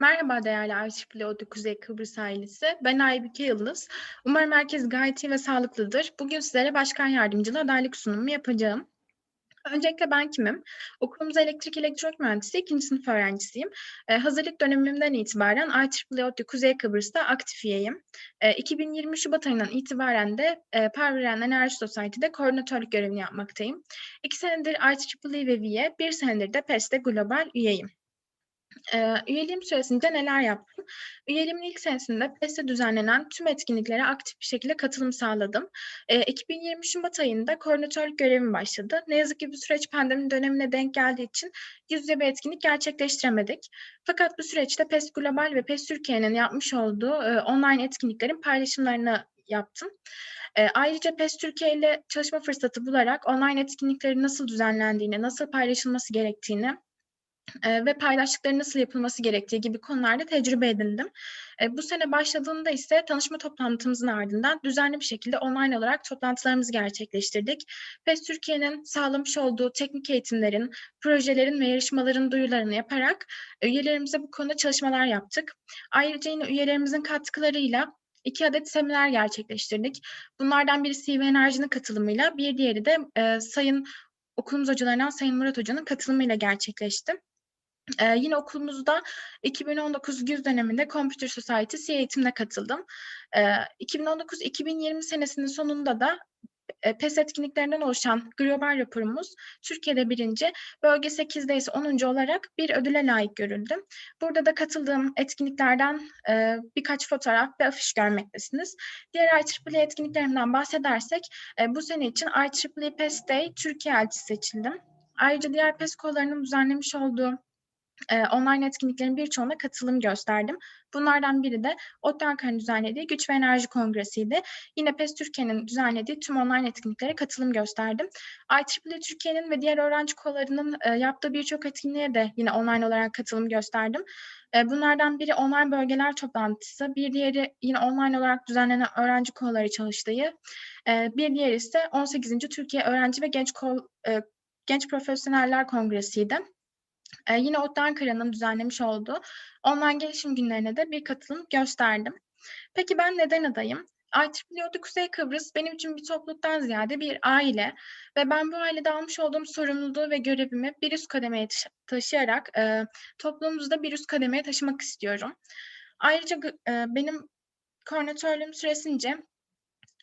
Merhaba değerli ODTÜ Kuzey Kıbrıs ailesi. Ben Aybüke Yıldız. Umarım herkes gayet iyi ve sağlıklıdır. Bugün sizlere başkan yardımcılığı adaylık sunumu yapacağım. Öncelikle ben kimim? Okulumuz elektrik elektronik mühendisliği ikinci sınıf öğrencisiyim. Ee, hazırlık dönemimden itibaren IEEE ODTÜ Kuzey Kıbrıs'ta aktif üyeyim. Ee, 2020 Şubat ayından itibaren de e, Perveren Enerji Society'de koordinatörlük görevini yapmaktayım. İki senedir IEEE ve VIE, bir senedir de PES'te global üyeyim. Eee, üyeliğim süresince neler yaptım? Üyeliğimin ilk senesinde PES'te düzenlenen tüm etkinliklere aktif bir şekilde katılım sağladım. Eee, 2020 Şubat ayında koordinatörlük görevim başladı. Ne yazık ki bu süreç pandemi dönemine denk geldiği için yüz yüze bir etkinlik gerçekleştiremedik. Fakat bu süreçte PES Global ve PES Türkiye'nin yapmış olduğu eee, online etkinliklerin paylaşımlarını yaptım. Eee, ayrıca PES Türkiye ile çalışma fırsatı bularak online etkinliklerin nasıl düzenlendiğini, nasıl paylaşılması gerektiğini Eee, ve paylaştıkların nasıl yapılması gerektiği gibi konularda tecrübe edindim. Eee, bu sene başladığında ise tanışma toplantımızın ardından düzenli bir şekilde online olarak toplantılarımızı gerçekleştirdik. PES Türkiye'nin sağlamış olduğu teknik eğitimlerin, projelerin ve yarışmaların duyurularını yaparak üyelerimize bu konuda çalışmalar yaptık. Ayrıca yine üyelerimizin katkılarıyla iki adet seminer gerçekleştirdik. Bunlardan biri CV Enerji'nin katılımıyla, bir diğeri de eee, sayın okulumuz hocalarından Sayın Murat Hoca'nın katılımıyla gerçekleşti. Eee, yine okulumuzda 2019 güz döneminde Computer Society C eğitimine katıldım. Eee, 2019-2020 senesinin sonunda da eee, PES etkinliklerinden oluşan global raporumuz Türkiye'de birinci, bölge 8'de ise 10. olarak bir ödüle layık görüldüm. Burada da katıldığım etkinliklerden eee, birkaç fotoğraf ve afiş görmektesiniz. Diğer IEEE etkinliklerimden bahsedersek eee, bu sene için IEEE PES Day Türkiye elçisi seçildim. Ayrıca diğer PES kollarının düzenlemiş olduğu Eee, online etkinliklerin birçoğuna katılım gösterdim. Bunlardan biri de ODTÜ Ankara'nın düzenlediği Güç ve Enerji Kongresi'ydi. Yine PES Türkiye'nin düzenlediği tüm online etkinliklere katılım gösterdim. IEEE Türkiye'nin ve diğer öğrenci kollarının eee, yaptığı birçok etkinliğe de yine online olarak katılım gösterdim. Eee, bunlardan biri online bölgeler toplantısı, bir diğeri yine online olarak düzenlenen öğrenci kolları çalıştığı, eee, bir diğeri ise 18. Türkiye Öğrenci ve Genç Kol, eee, Genç Profesyoneller Kongresi'ydi. Eee, yine ODTÜ Ankara'nın düzenlemiş olduğu online gelişim günlerine de bir katılım gösterdim. Peki ben neden adayım? IEEE ODTÜ Kuzey Kıbrıs benim için bir topluluktan ziyade bir aile ve ben bu ailede almış olduğum sorumluluğu ve görevimi bir üst kademeye taşı taşıyarak eee, toplumumuzu da bir üst kademeye taşımak istiyorum. Ayrıca eee, benim koordinatörlüğüm süresince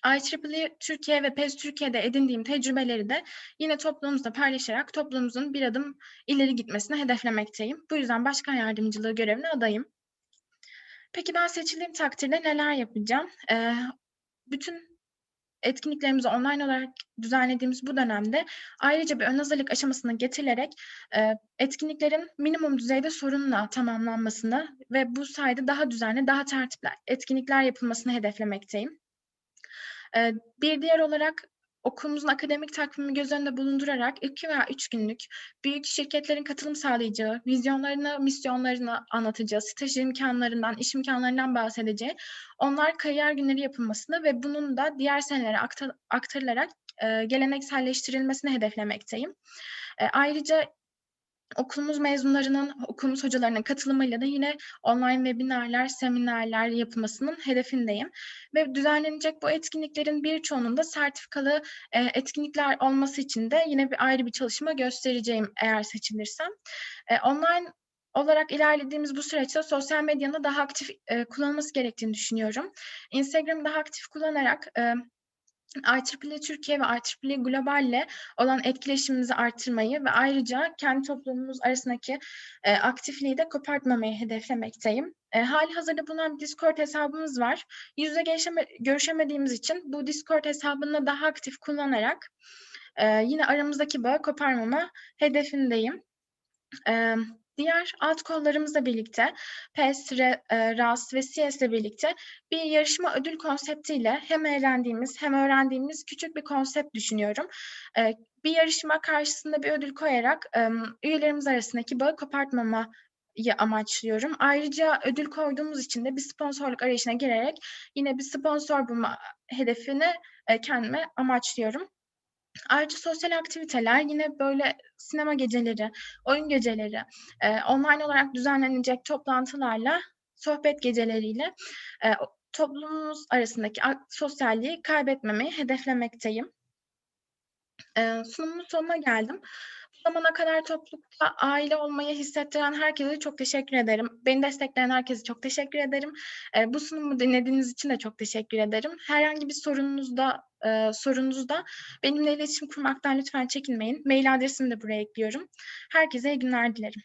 IEEE Türkiye ve PES Türkiye'de edindiğim tecrübeleri de yine toplumumuzda paylaşarak toplumumuzun bir adım ileri gitmesini hedeflemekteyim. Bu yüzden başkan yardımcılığı görevine adayım. Peki ben seçildiğim takdirde neler yapacağım? Eee, bütün etkinliklerimizi online olarak düzenlediğimiz bu dönemde ayrıca bir ön hazırlık aşamasına getirilerek eee, etkinliklerin minimum düzeyde sorunla tamamlanmasını ve bu sayede daha düzenli, daha tertipli etkinlikler yapılmasını hedeflemekteyim. Bir diğer olarak okulumuzun akademik takvimini göz önünde bulundurarak 2 veya 3 günlük büyük şirketlerin katılım sağlayacağı, vizyonlarını, misyonlarını anlatacağı, staj imkânlarından, iş imkânlarından bahsedeceği onlar kariyer günleri yapılmasını ve bunun da diğer senelere akta aktarılarak eee, gelenekselleştirilmesini hedeflemekteyim. Eee, ayrıca Okulumuz mezunlarının, okulumuz hocalarının katılımıyla da yine online webinarlar, seminerler yapılmasının hedefindeyim ve düzenlenecek bu etkinliklerin birçoğunun da sertifikalı, eee, etkinlikler olması için de yine bir ayrı bir çalışma göstereceğim eğer seçilirsem. Eee, online olarak ilerlediğimiz bu süreçte sosyal medyanın daha aktif, eee, kullanılması gerektiğini düşünüyorum. Instagram'ı daha aktif kullanarak, emm IEEE Türkiye ve IEEE Global'le olan etkileşimimizi artırmayı ve ayrıca kendi toplumumuz arasındaki eee, aktifliği de kopartmamayı hedeflemekteyim. Eee, hâlihazırda bulunan bir Discord hesabımız var. Yüz yüze görüşemediğimiz için bu Discord hesabını daha aktif kullanarak eee, yine aramızdaki bağı koparmama hedefindeyim. Emm, diğer alt kollarımızla birlikte PES, RAS ve CS'le birlikte bir yarışma ödül konseptiyle hem eğlendiğimiz hem öğrendiğimiz küçük bir konsept düşünüyorum. Eee, bir yarışma karşısında bir ödül koyarak, üyelerimiz arasındaki bağı kopartmamayı amaçlıyorum. Ayrıca ödül koyduğumuz için de bir sponsorluk arayışına girerek yine bir sponsor bulma hedefini, eee, kendime amaçlıyorum. Ayrıca sosyal aktiviteler yine böyle sinema geceleri, oyun geceleri, eee, online olarak düzenlenecek toplantılarla, sohbet geceleriyle, o toplumumuz arasındaki ak sosyalliği kaybetmemeyi hedeflemekteyim. Eee, sunumun sonuna geldim. Bu zamana kadar toplulukta aile olmayı hissettiren herkese çok teşekkür ederim. Beni destekleyen herkese çok teşekkür ederim. Eee, bu sunumu dinlediğiniz için de çok teşekkür ederim. Herhangi bir sorununuzda eee, sorunuzda benimle iletişim kurmaktan lütfen çekinmeyin. Mail adresimi de buraya ekliyorum. Herkese iyi günler dilerim.